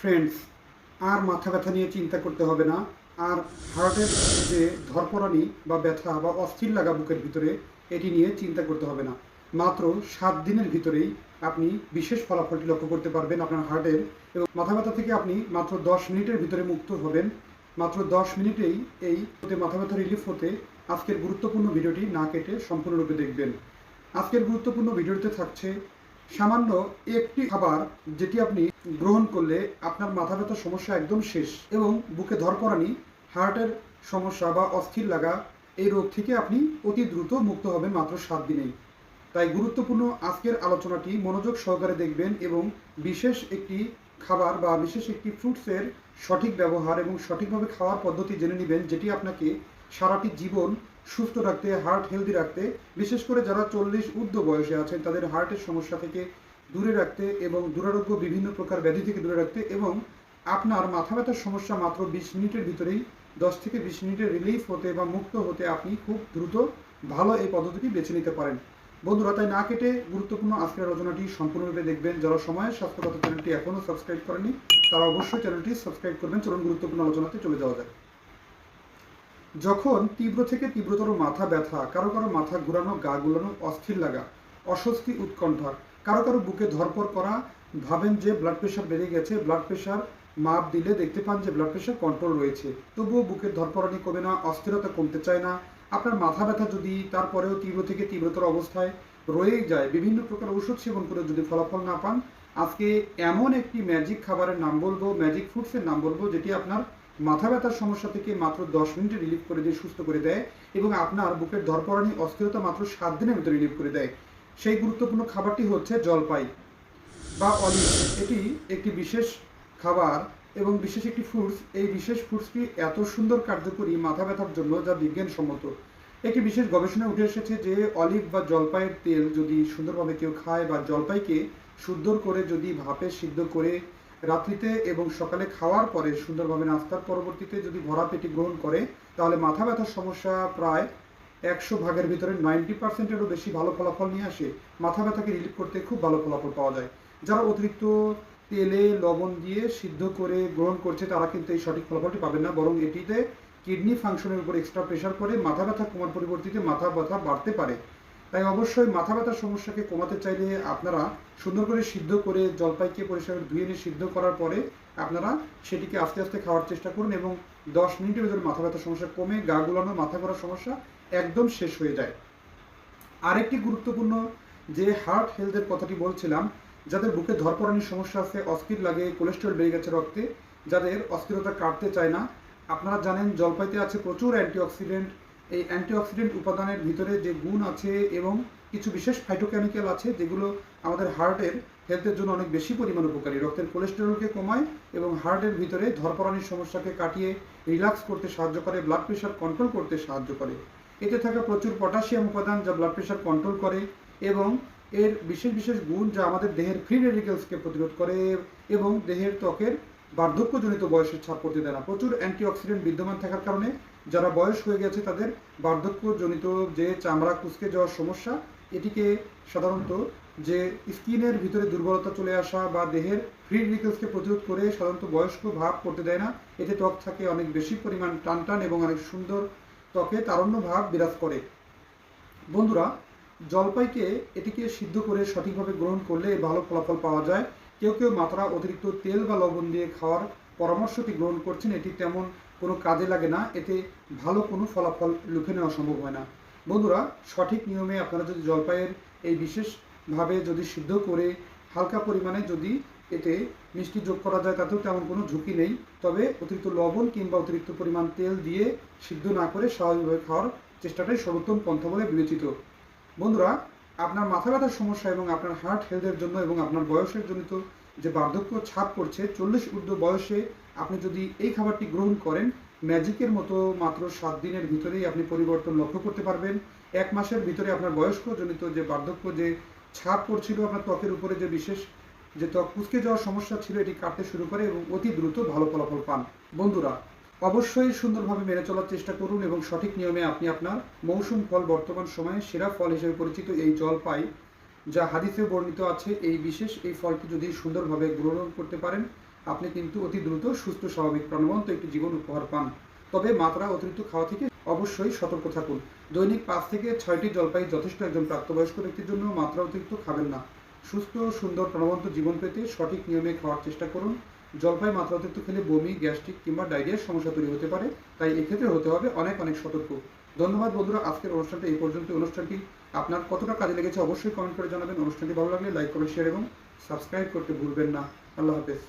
Friends আর মাথা ব্যথা নিয়ে চিন্তা করতে হবে না। আর হার্টের যে ধরপরানি বা ব্যথা বা অস্থির লাগা বুকের ভিতরে, এটি নিয়ে চিন্তা করতে হবে না। মাত্র সাত দিনের ভিতরেই আপনি বিশেষ ফলাফলটি লক্ষ্য করতে পারবেন আপনার হার্টের এবং মাথা ব্যথা থেকে আপনি মাত্র দশ মিনিটের ভিতরে মুক্ত হবেন। মাত্র দশ মিনিটেই এই মাথা ব্যথা রিলিফ হতে আজকের গুরুত্বপূর্ণ ভিডিওটি না কেটে সম্পূর্ণরূপে দেখবেন। আজকের গুরুত্বপূর্ণ ভিডিওতে থাকছে সামান্য একটি খাবার যেটি আপনি গ্রহণ করলে আপনার মাথা ব্যথার সমস্যা একদম শেষ এবং বুকে ধরপরানি হার্টের সমস্যা বা অস্থির লাগা এই রোগ থেকে আপনি অতি দ্রুত মুক্ত হবেন মাত্র সাত দিনেই। তাই গুরুত্বপূর্ণ আজকের আলোচনাটি মনোযোগ সহকারে দেখবেন এবং বিশেষ একটি খাবার বা বিশেষ একটি ফ্রুটসের সঠিক ব্যবহার এবং সঠিকভাবে খাওয়ার পদ্ধতি জেনে নেবেন, যেটি আপনাকে সারাটি জীবন সুস্থ রাখতে হার্ট হেলদি রাখতে, বিশেষ করে যারা চল্লিশ ঊর্ধ্ব বয়সে আছেন, তাদের হার্টের সমস্যা থেকে দূরে রাখতে এবং দুরারোগ্য বিভিন্ন প্রকার ব্যাধি থেকে দূরে রাখতে এবং আপনার মাথা ব্যথার সমস্যা মাত্র বিশ মিনিটের ভিতরেই, দশ থেকে বিশ মিনিটের রিলিফ হতে বা মুক্ত হতে আপনি খুব দ্রুত ভালো এই পদ্ধতিটি বেছে নিতে পারেন। বন্ধুরা, তাই না কেটে গুরুত্বপূর্ণ আজকের আলোচনাটি সম্পূর্ণরূপে দেখবেন। যারা সময়ের স্বাস্থ্যগত চ্যানেলটি এখনও সাবস্ক্রাইব করেনি তারা অবশ্যই চ্যানেলটি সাবস্ক্রাইব করবেন। চলুন গুরুত্বপূর্ণ আলোচনাতে চলে যাওয়া যায় যখন তীব্র থেকে তীব্রতর মাথা ব্যথা, কারও কারও মাথা ঘুরানো, গা গুলানো অস্থির লাগা, অস্বস্তি উৎকণ্ঠা কারও কারও বুকে ধরপর করা, ভাবেন যে ব্লাড প্রেশার বেড়ে গেছে ব্লাড প্রেশার মাপ দিলে দেখতে পান যে ব্লাড প্রেশার কন্ট্রোল রয়েছে। তবুও বুকের ধরপরানি কমে না, অস্থিরতা কমতে চায় না। আপনার মাথা ব্যথা যদি তারপরেও তীব্র থেকে তীব্রতর অবস্থায় রয়েই যায়, বিভিন্ন প্রকার ওষুধ সেবন করে যদি ফলাফল না পান, আজকে এমন একটি ম্যাজিক খাবারের নাম বলব ম্যাজিক ফুডসের নাম বলব, যেটি আপনার মাথা ব্যথার সমস্যা থেকে মাত্র দশ মিনিটে রিলিফ করে দিয়ে সুস্থ করে দেয় এবং আপনার বুকের ধরপরানি অস্থিরতা মাত্র সাত দিনের ভিতরে রিলিফ করে দেয়। সেই গুরুত্বপূর্ণ খাবারটি হচ্ছে জলপাই বা অলিভ এটি একটি বিশেষ খাবার এবং বিশেষ একটি ফ্রুটস এই বিশেষ ফ্রুটসটি এত সুন্দর কার্যকরী মাথা ব্যথার জন্য যা বিজ্ঞানসম্মত। একটি বিশেষ গবেষণায় উঠে এসেছে যে অলিভ বা জলপাইয়ের তেল যদি সুন্দরভাবে কেউ খায় বা জলপাইকে শুদ্ধ করে যদি ভাপে সিদ্ধ করে রাত্রিতে এবং সকালে খাওয়ার পরে সুন্দরভাবে নাস্তার পরবর্তীতে যদি ভরা পেটি গ্রহণ করে, তাহলে মাথা ব্যথার সমস্যা প্রায় একশো ভাগের ভিতরে নাইনটি পার্সেন্টেরও বেশি ভালো ফলাফল নিয়ে আসে। মাথা ব্যথাকে রিলিফ করতে খুব ভালো ফলাফল পাওয়া যায়। যারা অতিরিক্ত তেলে লবণ দিয়ে সিদ্ধ করে গ্রহণ করছে, তারা কিন্তু এই সঠিক ফলাফলটি পাবেন না। বরং এটিতে কিডনি ফাংশনের উপর এক্সট্রা প্রেশার করে মাথা ব্যথা কমার পরিবর্তিতে মাথা ব্যথা বাড়তে পারে। তাই অবশ্যই মাথা ব্যথার সমস্যাকে কমাতে চাইলে আপনারা সুন্দর করে সিদ্ধ করে জলপাইকে পরিষ্কার ধুয়ে নিয়ে সিদ্ধ করার পরে আপনারা সেটিকে আস্তে আস্তে খাওয়ার চেষ্টা করুন এবং দশ মিনিটের ভিতরে মাথা ব্যথার সমস্যা কমে, গা গুলানো, মাথা করার সমস্যা একদম শেষ হয়ে যায়। আরেকটি গুরুত্বপূর্ণ যে হার্ট হেলথের কথাটি বলছিলাম, যাদের বুকে ধরপরানির সমস্যা আছে, অস্থির লাগে কোলেস্ট্রল বেড়ে গেছে রক্তে, যাদের অস্থিরতা কাটতে চায় না, আপনারা জানেন জলপাইতে আছে প্রচুর অ্যান্টিঅক্সিডেন্ট এই অ্যান্টিঅক্সিডেন্ট উপাদানের ভিতরে যে গুণ আছে এবং কিছু বিশেষ ফাইটোকেমিক্যাল আছে, যেগুলো আমাদের হার্টের হেলথের জন্য অনেক বেশি পরিমাণ উপকারী। রক্তের কোলেস্টেরলকে কমায় এবং হার্টের ভিতরে ধরপরানির সমস্যাকে কাটিয়ে রিল্যাক্স করতে সাহায্য করে ব্লাড প্রেশার কন্ট্রোল করতে সাহায্য করে। এতে থাকা প্রচুর পটাশিয়াম উপাদান যা ব্লাড প্রেশার কন্ট্রোল করে এবং এর বিশেষ বিশেষ গুণ যা আমাদের দেহের ফ্রি রেডিকেলসকে প্রতিরোধ করে এবং দেহের ত্বকের বার্ধক্যজনিত বয়সের ছাপ পড়তে দেয় না। প্রচুর অ্যান্টিঅক্সিডেন্ট বিদ্যমান থাকার কারণে যারা বয়স হয়ে গেছে, তাদের বার্ধক্যজনিত যে চামড়া কুচকে যাওয়ার সমস্যা, এটিকে সাধারণত যে স্কিনের ভিতরে দুর্বলতা চলে আসা বা দেহের ফ্রি রেডিক্যালসকে প্রতিরোধ করে সাধারণত বয়স্ক ভাব করতে দেয় না। এতে ত্বক থাকে অনেক বেশি পরিমাণ টান টান এবং অনেক সুন্দর ত্বকে তারণ্য ভাব বিরাজ করে। বন্ধুরা, জলপাইকে এটিকে সিদ্ধ করে সঠিকভাবে গ্রহণ করলে ভালো ফলাফল পাওয়া যায়। কেউ কেউ মাত্রা অতিরিক্ত তেল বা লবণ দিয়ে খাওয়ার পরামর্শটি গ্রহণ করছেন, এটি তেমন কোনো কাজে লাগে না, এতে ভালো কোনো ফলাফল লুফে নেওয়া সম্ভব হয় না। বন্ধুরা, সঠিক নিয়মে আপনারা যদি জলপাইয়ের এই বিশেষভাবে যদি সিদ্ধ করে হালকা পরিমাণে যদি এতে মিষ্টি যোগ করা যায়, তাতেও তেমন কোনো ঝুঁকি নেই। তবে অতিরিক্ত লবণ কিংবা অতিরিক্ত পরিমাণ তেল দিয়ে সিদ্ধ না করে স্বাভাবিকভাবে খাওয়ার চেষ্টাটাই সর্বোত্তম পন্থা বলে বিবেচিত। বন্ধুরা, আপনার মাথা ব্যথার সমস্যা এবং আপনার হার্ট হেলথের জন্য এবং আপনার বয়সের জনিত যে বার্ধক্য ছাপ পড়ছে, চল্লিশ ঊর্ধ্ব বয়সে আপনি যদি এই খাবারটি গ্রহণ করেন, ম্যাজিকের মতো মাত্র সাত দিনের ভিতরেই আপনি পরিবর্তন লক্ষ্য করতে পারবেন। এক মাসের ভিতরে আপনার বয়স্ক জনিত যে বার্ধক্য, যে ছাপ পড়ছিল আপনার ত্বকের উপরে যে বিশেষ যে ত্বক কুচকে যাওয়ার সমস্যা ছিল, এটি কাটতে শুরু করে এবং অতি দ্রুত ভালো ফলাফল পান। বন্ধুরা, অবশ্যই সুন্দরভাবে মেনে চলার চেষ্টা করুন এবং সঠিক নিয়মে আপনি আপনার মৌসুম ফল বর্তমান সময়ে সেরা ফল হিসেবে পরিচিত এই জল পাই যা হাদিসে বর্ণিত আছে, এই বিশেষ এই ফলটি যদি সুন্দরভাবে গ্রহণ করতে পারেন, আপনি কিন্তু অতি দ্রুত সুস্থ, স্বাভাবিক, প্রাণবন্ত একটি জীবন উপহার পান। তবে মাত্রা অতিরিক্ত খাওয়া থেকে অবশ্যই সতর্ক থাকুন। দৈনিক পাঁচ থেকে ছয়টি জলপাই যথেষ্ট একজন প্রাপ্তবয়স্ক ব্যক্তির জন্য মাত্রা অতিরিক্ত খাবেন না। সুস্থ, সুন্দর, প্রাণবন্ত জীবন পেতে সঠিক নিয়মে খাওয়ার চেষ্টা করুন। জলপাই মাত্রা অতিরিক্ত খেলে বমি, গ্যাস্ট্রিক কিংবা ডায়রিয়ার সমস্যা তৈরি হতে পারে, তাই এক্ষেত্রে হতে হবে অনেক অনেক সতর্ক। ধন্যবাদ বন্ধুরা, আজকের অনুষ্ঠানটা এই পর্যন্ত অনুষ্ঠানটি আপনার কতটা কাজে লেগেছে অবশ্যই কমেন্ট করে জানাবেন। অনুষ্ঠানটি ভালো লাগলে লাইক করে শেয়ার এবং সাবস্ক্রাইব করতে ভুলবেন না। আল্লাহ হাফেজ।